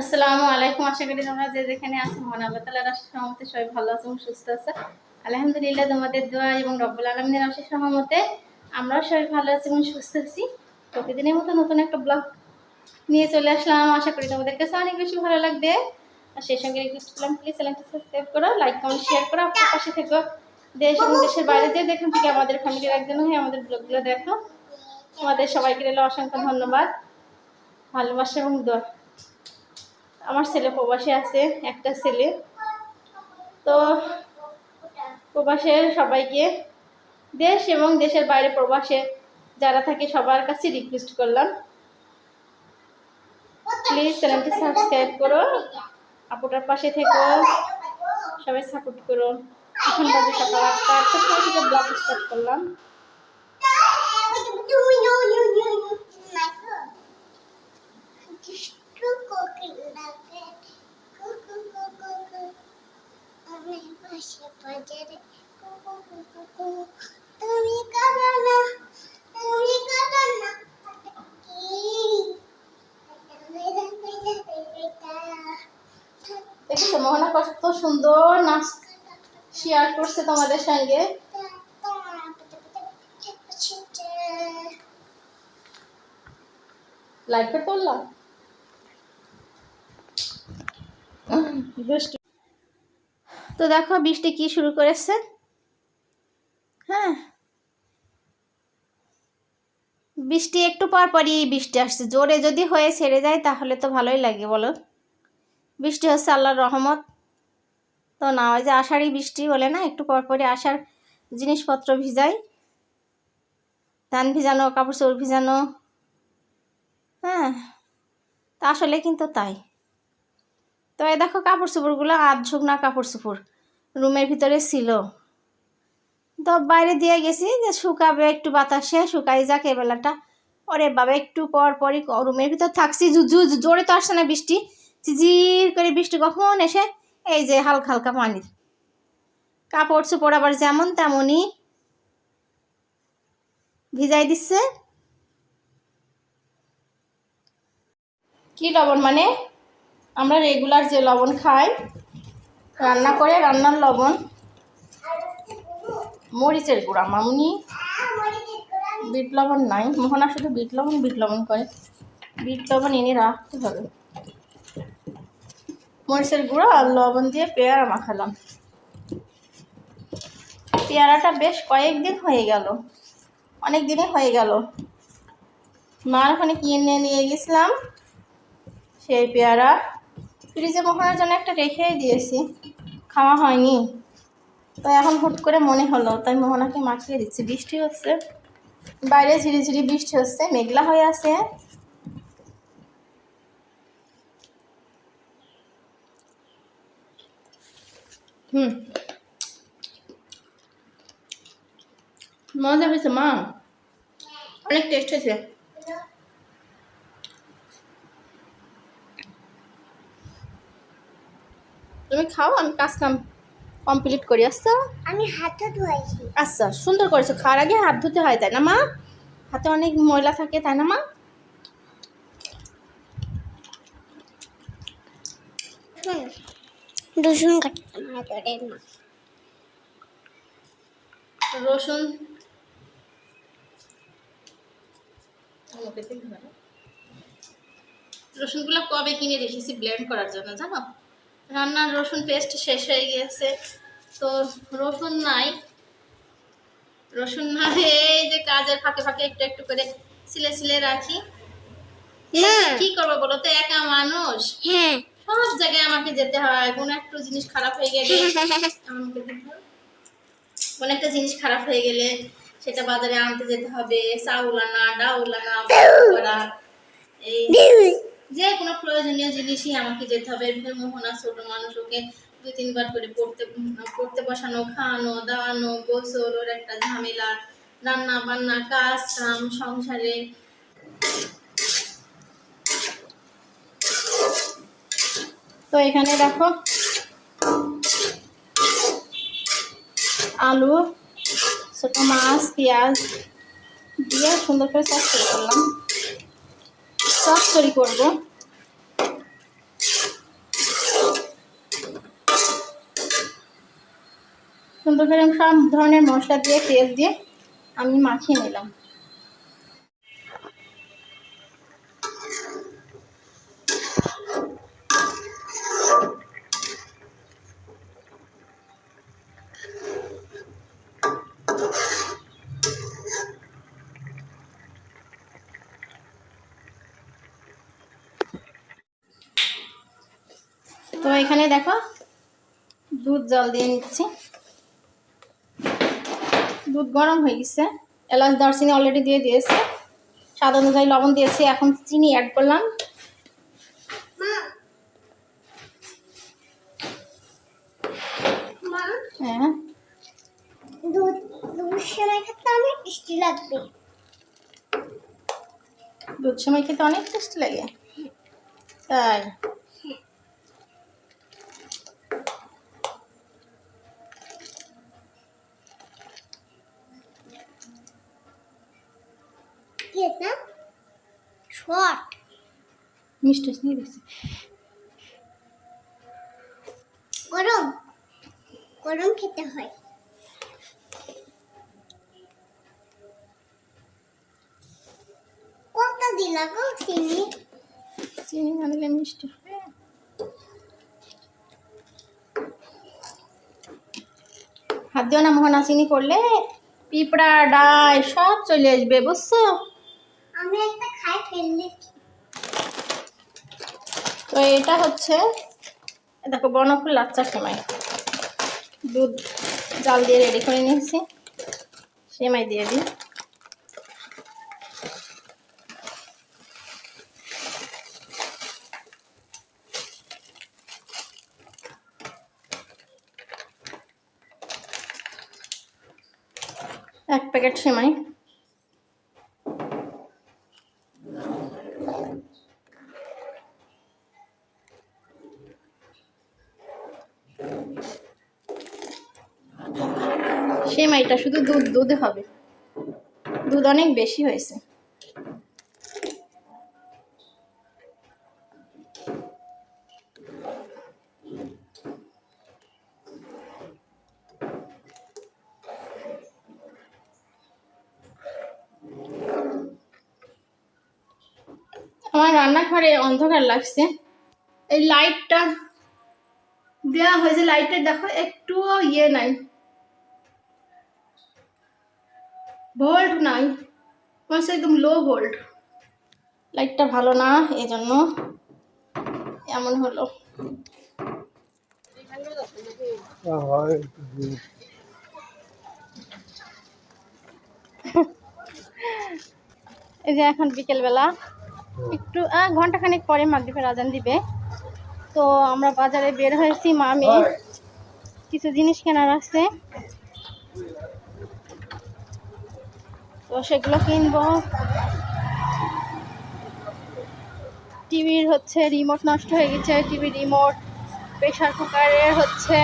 আসসালামু আলাইকুম। আশা করি তোমরা যে যেখানে আছো, মহান আল্লাহ তালার আশিস সহমতে সবাই ভালো আছো এবং সুস্থ আছে। আলহামদুলিল্লাহ, তোমাদের দোয়া এবং রব্বুল আলমিনের আশিস সহমতে আমরাও সবাই ভালো আছি এবং সুস্থ আছি। প্রতিদিনের মতো নতুন একটা ব্লগ নিয়ে চলে আসলাম। আশা করি তোমাদের কাছে অনেক বেশি ভালো লাগবে। আর সেই সঙ্গে রিকোয়েস্ট করলাম প্লিজ চ্যানেলটা সাবস্ক্রাইব করো লাইক কমেন্ট শেয়ার করো, আপনার পাশে থেকো। দেশ এবং দেশের বাইরে যে যেখান থেকে আমাদের ফ্যামিলির একজন হয়ে আমাদের ব্লগগুলো দেখো। আমাদের সবাইকে রইল অসংখ্য ধন্যবাদ। ভালোবাসা এবং দোয়া। আমার ছেলে প্রবাসে আছে, একটা ছেলে। তো প্রবাসের সবাইকে দেশ এবং দেশের বাইরে প্রবাসে যারা থাকে সবার কাছে রিকোয়েস্ট করলাম। প্লিজ চ্যানেলটি সাবস্ক্রাইব করো, আপুটার পাশে থেকো, সবাই সাপোর্ট করো। এখন বাজে সকাল আটটা আটটার সময় থেকে ব্লগ স্টার্ট করলাম। তুমি কাঁদো না তুমি কাঁদো না। দেখেছ মোহনা কত সুন্দর নাচ শেয়ার করছে তোমাদের সঙ্গে। লাইক করতে বললাম দুষ্টু। তো দেখো বৃষ্টি কি শুরু করেছে? হ্যাঁ। বৃষ্টি একটু পর পরই বৃষ্টি আসছে। জোরে যদি হয়ে ছেড়ে যায় তাহলে তো ভালোই লাগে, বলো। বৃষ্টি হচ্ছে আল্লাহর রহমত। তো না, ওই যে আষাঢ়ই বৃষ্টি বলে না, একটু পর পরই আসার জিনিসপত্র ভিজাই। ধান ভিজানো, কাপড় চোপড় ভিজানো। হ্যাঁ তা আসলে কিন্তু তাই। তো এই দেখো কাপড় চোপড়গুলো আধ ঝুঁকনা কাপড় চোপড়। রুমের ভিতরে ছিল। তো বাইরে দিয়ে গেছি যে শুকাবে, একটু বাতাসে শুকাই যাক এ বেলাটা। ওরে বাবা, একটু পর পরই রুমের ভিতর থাকছি। জোরে তো আসছে না বৃষ্টি। চিজির করে বৃষ্টি কখন এসে এই যে হালকা হালকা পানির কাপড় চোপড় আবার যেমন তেমনই ভিজাই দিচ্ছে। কি লবণ মানে? আমরা রেগুলার যে লবণ খাই রান্না করে রান্নার লবণ, মরিচের গুঁড়া। মামুনি বিট লবণ নাই, মোহনা শুধু বিট লবণ বিট লবণ করে। বিট লবণ এনে রাখতে হবে। মরিচের গুঁড়ো আর লবণ দিয়ে পেয়ারা মাখালাম। পেয়ারাটা বেশ কয়েকদিন হয়ে গেল। অনেক দিনই হয়ে গেল। মার ওখানে কিনে নিয়ে গেছিলাম? সেই পেয়ারা। ফ্রিজে মোহনার জন্য একটা রেখেই দিয়েছি। খাওয়া হয়নি। তো এখন হুট করে মনে হলো, তাই মোহনাকে মাখিয়ে দিচ্ছি। বৃষ্টি হচ্ছে। বাইরে ঝিরিঝিরি বৃষ্টি হচ্ছে, মেঘলা হয়ে আছে। হুম। মজা হয়েছে মা। অনেক টেস্ট হয়েছে। তুমি খাও আমি কাজ কাম কমপ্লিট করি আসছো আমি হাতে ধুয়েছি আচ্ছা সুন্দর করেছ খাওয়ার আগে হাত ধুতে হয় তাই না মা? হাতে অনেক ময়লা থাকে তাই না মা? রসুন রসুন। রসুনগুলো কবে কিনে রেখেছি ব্লেন্ড করার জন্য জানো? রান্নার রসুন পেস্ট শেষ হয়ে গিয়েছে তো রসুন নাই। রসুন না এই যে কাজের ফাঁকে ফাঁকে একটু একটু করে সিলে সিলে রাখি। মা কি করব বলো তো একা মানুষ? হ্যাঁ। সব জায়গায় আমাকে যেতে হয়। কোন একটু জিনিস খারাপ হয়ে গেলে হয়। কোনো একটা জিনিস খারাপ হয়ে গেলে সেটা বাজারে আনতে যেতে হবে। চাউল আনা ডাউল আনা এই যে কোনো প্রয়োজনীয় জিনিসই আমাকে যেতে হবে। এর মোহনা, ছোট মানুষ, ওকে দুই, তিনবার করে পড়তে পড়তে বসানো, খাওয়ানো, দাওয়ানো, গোসল, ওর একটা ঝামেলা, রান্না বান্না, কাজ, কাম, সংসারে। তো এখানে দেখো, আলু, ছোটো মাছ, পেঁয়াজ দিয়ে সুন্দর করে চচ্চড়ি করলাম। সস তৈরি করব। সুন্দর করে আমি সব ধরনের মশলা দিয়ে, তেল দিয়ে আমি মাখিয়ে নিলাম। তো এখানে দেখো দুধ জল দিয়ে নিচ্ছি। দুধ গরম হয়ে গেছে। এলাচ দারচিনি অলরেডি দিয়ে দিয়েছে। স্বাদ অনুযায়ী লবণ দিয়েছি। এখন চিনি অ্যাড করলাম। হ্যাঁ। দুধ দুধ সময় খেতে অনেক লাগবে। দুধ সময় খেতে অনেক টেস্ট লাগে। তাই। কি এটা শর্ট মিষ্টি নিয়ে দিচ্ছি গরম। গরম খেতে হয়। কত দিলা গো চিনি? চিনি না দিলে মিষ্টি হবে। হাত দিও না মোহনা চিনি করলে পিঁপড়া ডাই সব চলে আসবে বুঝছ? তো এটা হচ্ছে দেখো বনফুল লাচ্চার সময় দুধ, জাল দিয়ে রেডি করে নিয়েছি। সেমাই দিয়ে দিই। এক প্যাকেট সেমাই। সেমাইটা শুধু দুধ, দুধে হবে। দুধ অনেক বেশি হয়েছে। আমার রান্নাঘরে অন্ধকার লাগছে। এই লাইটটা দেওয়া হয়েছে লাইটের দেখো, একটুও ইয়ে নাই। ভোল্ট নাই। মনে একদম লো ভোল্ট লাইটটা ভালো না এই জন্য এমন হলো। এই যে এখন বিকেলবেলা। একটু ঘন্টাখানেক পরে মাগরিবের আজান দিবে। তো আমরা বাজারে বের হয়েছি মামি কিছু জিনিস কেনার আছে। তো সেগুলো কিনবো। টিভির হচ্ছে রিমোট নষ্ট হয়ে গেছে টিভির রিমোট প্রেশার কুকারের হচ্ছে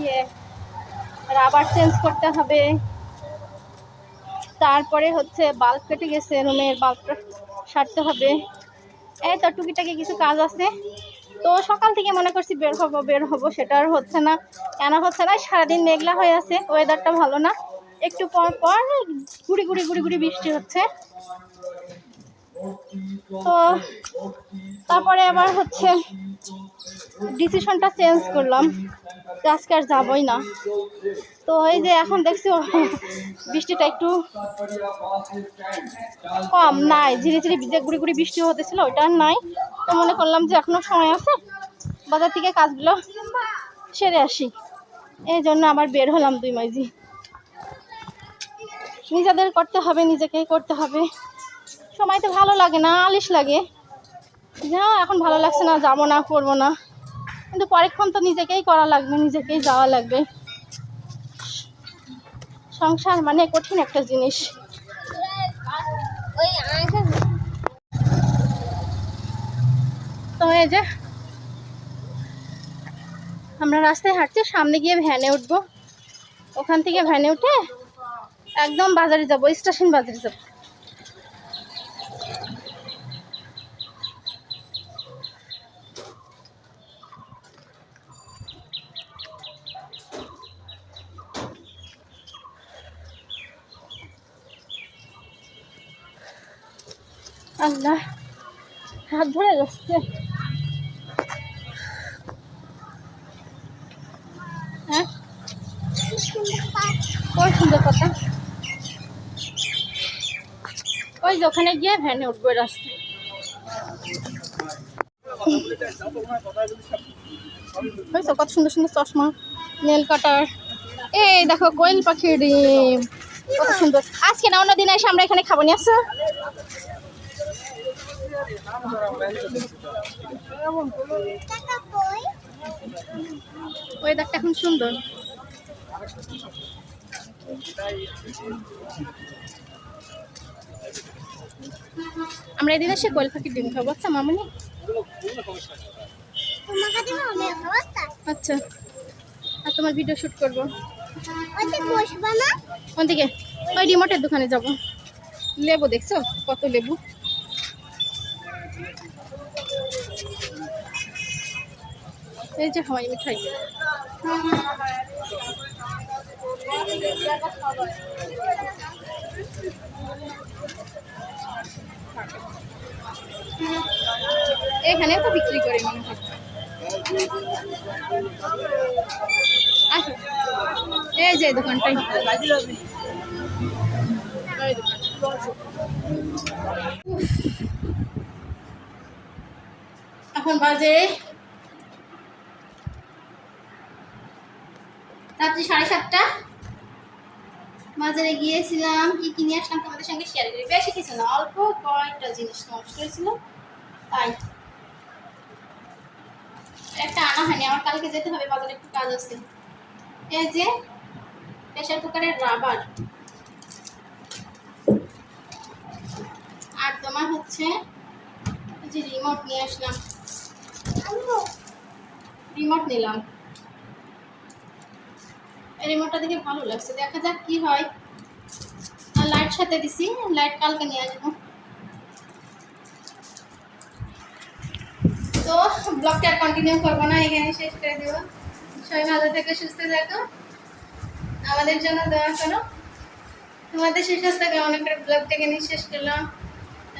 ইয়ে রাবার চেঞ্জ করতে হবে। তারপরে হচ্ছে বাল্ব কেটে গেছে রুমের বাল্বটা সারতে হবে। এই তো টুকিটাকি কিছু কাজ আছে। তো সকাল থেকে মনে করছি বের হব বের হব, সেটা আর হচ্ছে না। কেন হচ্ছে না, সারাদিন মেঘলা হয়ে আছে ওয়েদারটা ভালো না। একটু পর পর গুড়ি গুড়ি গুড়ি গুড়ি বৃষ্টি হচ্ছে। তো তারপরে আবার হচ্ছে ডিসিশনটা চেঞ্জ করলাম আজকে আর যাবই না। তো এই যে এখন দেখছি, বৃষ্টিটা একটু কম, নাই। ঝিরি যে গুড়ি গুড়ি বৃষ্টি হতেছিল, ওইটা নাই। তো মনে করলাম যে এখনও সময় আছে, বাজার থেকে কাজগুলো সেরে আসি। এই জন্য আবার বের হলাম দুই মাইজি। নিজেদের করতে হবে, নিজেকেই করতে হবে। সময় তো ভালো লাগে না, আলিশ লাগে। যা, এখন ভালো লাগছে না, যাব না, করব না। কিন্তু পরীক্ষণ তো নিজেকেই করা লাগবে, নিজেকেই যাওয়া লাগবে। সংসার মানে কঠিন একটা জিনিস। তো এই যে, আমরা রাস্তায় হাঁটছি, সামনে গিয়ে ভ্যানে উঠবো। ওখান থেকে ভ্যানে উঠে একদম বাজারে যাব স্টেশন বাজারে যাব। আল্লাহ হাত ধরে যাচ্ছে। হ্যাঁ? কত সুন্দর কথা ওই যে ওখানে গিয়ে ভ্যানে উঠবো রাস্তায়। কত সুন্দর সুন্দর চশমা, নেল কাটার। এই দেখো কোয়েল পাখির ডিম, কত সুন্দর। আজকে না, অন্যদিন এসে আমরা এখানে খাব, নিয়ে ওয়েদারটা এখন সুন্দর। আমরা এদিন এসে কোয়েল পাখির ডিম খাব। আচ্ছা মামনি? আচ্ছা আর তোমার ভিডিও শুট করব। কোন দিকে ওই রিমোটের দোকানে যাব। লেবু দেখছ? কত লেবু? এই যে হাওয়াই মিঠাই। এখানে তো বিক্রি করে মনে হয়। এই যে দোকানটাই। এখন বাজে রাত্রি সাড়ে সাতটা। বাজারে গিয়েছিলাম, কি কিনে আসলাম তোমাদের সঙ্গে শেয়ার করি। বেশি কিছু না, অল্প কয়েকটা জিনিস নষ্ট হয়েছিল, তাই। একটা আনা হয়নি, আমার কালকে যেতে হবে, বাজারে একটু কাজ আছে। এই যে প্রেশার কুকারের রাবার আর তোমার হচ্ছে যে রিমোট নিয়ে আসলাম। রিমোট নিলাম। রিমোটটা দেখে ভালো লাগছে। দেখা যাক কি হয়। লাইট সাথে দিছি। লাইট কালকে নিয়ে আসব। তো ব্লগটা কন্টিনিউ করব না এখানে শেষ করে দেবো। সবাই ভালো থেকে, সুস্থ থাকো। আমাদের জন্য দোয়া করো। তোমাদের সুস্বাস্থ্য কামনা করে ব্লগটাকে নিয়ে শেষ করলাম।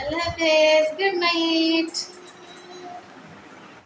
আল্লাহ হাফেজ। Good night